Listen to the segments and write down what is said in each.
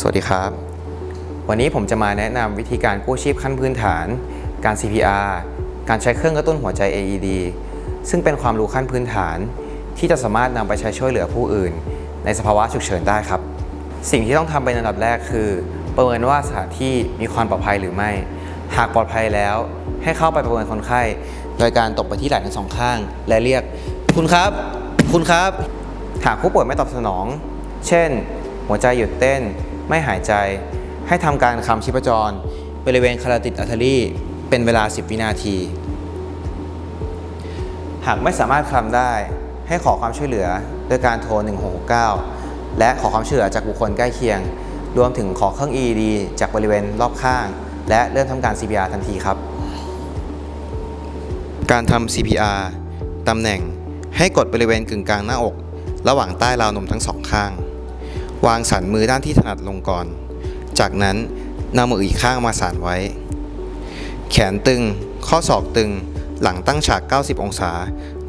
สวัสดีครับ วันนี้ผมจะมาแนะนำวิธีการกู้ชีพขั้นพื้นฐาน การ CPR การใช้เครื่องกระตุ้นหัวใจ AED ซึ่งเป็นความรู้ขั้นพื้นฐาน ที่จะสามารถนำไปใช้ช่วยเหลือผู้อื่น ในสภาวะฉุกเฉินได้ครับ สิ่งที่ต้องทำเป็นอันดับแรกคือ ประเมินว่าสถานที่มีความปลอดภัยหรือไม่ หากปลอดภัยแล้ว ให้เข้าไปประเมินคนไข้ โดยการตบไปที่ไหล่ทั้งสองข้าง และเรียก คุณครับ คุณครับ หากผู้ป่วยไม่ตอบสนอง เช่น หัวใจหยุดเต้น ไม่หายใจ ให้ทำการคำชีพจร บริเวณคาราติดอัลเทอรี่เป็นเวลา 10 วินาที หากไม่สามารถคลำได้ ให้ขอความช่วยเหลือโดยการโทร 1669 และขอความช่วยเหลือจากบุคคลใกล้เคียง รวมถึงขอเครื่อง EED จากบริเวณรอบข้าง และเริ่มทำการ CPR ทันทีครับ การทำ CPR ตำแหน่งให้กดบริเวณกึ่งกลางหน้าอก ระหว่างใต้ราวนมทั้งสองข้าง วางสันมือด้านที่ถนัดลงก่อน จากนั้นนำมืออีกข้างมาสานไว้ แขนตึง ข้อศอกตึง หลังตั้งฉาก 90 องศา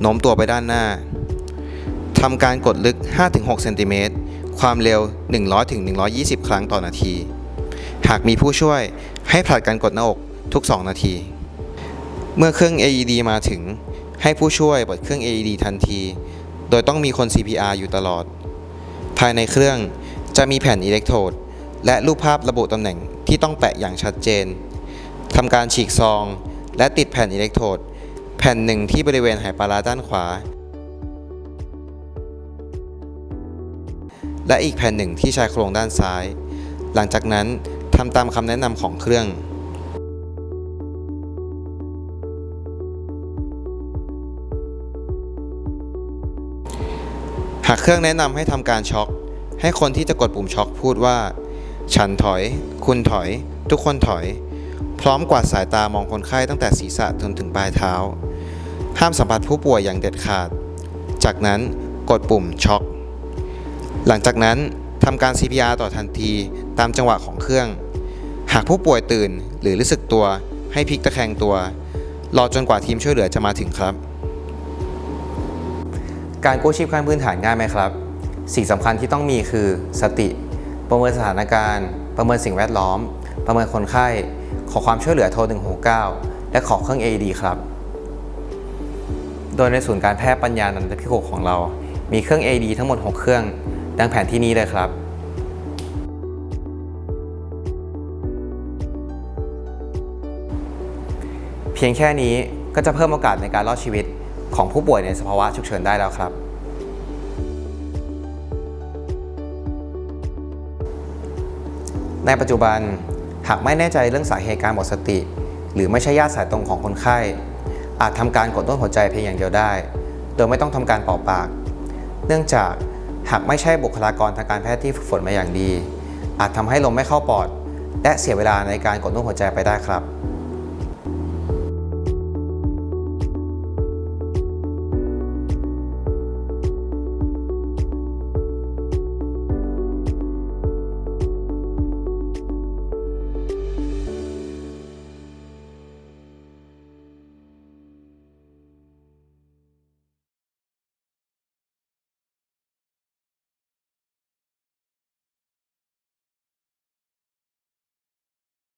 โน้มตัวไปด้านหน้า ทำการกดลึก 5-6 เซนติเมตร ความเร็ว 100-120 ครั้งต่อนาที หากมีผู้ช่วยให้ผลัดกันกดหน้าอกทุก 2 นาที เมื่อเครื่อง AED มาถึง ให้ผู้ช่วยเปิดเครื่อง AED ทันที โดยต้องมีคน CPR อยู่ตลอด ภายในเครื่อง จะมีแผ่นอิเล็กโทรดและรูปภาพระบุตำแหน่งที่ต้องแปะอย่างชัดเจนทำการฉีกซอง และติดแผ่นอิเล็กโทรดแผ่นหนึ่งที่บริเวณไหปลาร้าด้านขวา และอีกแผ่นหนึ่งที่ชายโครงด้านซ้าย หลังจากนั้นทำตามคำแนะนำของเครื่องหากเครื่องแนะนำให้ทำการช็อค ให้คนที่จะกดปุ่มช็อคพูดว่า ฉันถอย คุณถอย ทุกคนถอย พร้อมกวาดสายตามองคนไข้ตั้งแต่ศีรษะจนถึงปลายเท้า ห้ามสัมผัสผู้ป่วยอย่างเด็ดขาด จากนั้นกดปุ่มช็อคหลังจากนั้นทำการ CPR ต่อทันทีตามจังหวะของเครื่อง หากผู้ป่วยตื่นหรือรู้สึกตัว ให้พลิกตะแคงตัว รอจนกว่าทีมช่วยเหลือจะมาถึงครับ การกู้ชีพขั้นพื้นฐานง่ายไหมครับ สิ่งสำคัญที่ต้องมีคือสติ ประเมินสถานการณ์ ประเมินสิ่งแวดล้อม ประเมินคนไข้ ขอความช่วยเหลือโทร 169 และขอเครื่อง AED ครับ โดยในศูนย์การแพทย์ปัญญานันทพิโกของเรา มีเครื่อง AED ทั้งหมด 6 เครื่อง ดังแผนที่นี้เลยครับเพียงแค่นี้ก็จะเพิ่มโอกาสในการรอดชีวิตของผู้ป่วยในสภาวะฉุกเฉินได้แล้วครับ ในปัจจุบันหากไม่แน่ใจเรื่องสาเหตุการหมดสติ หรือไม่ใช่ญาติสายตรงของคนไข้ อาจทำการกดต้นหัวใจเพียงอย่างเดียวได้ โดยไม่ต้องทำการเป่าปาก เนื่องจากหากไม่ใช่บุคลากรทางการแพทย์ที่ฝึกฝนมาอย่างดี อาจทำให้ลมไม่เข้าปอด และเสียเวลาในการกดต้นหัวใจไปได้ครับ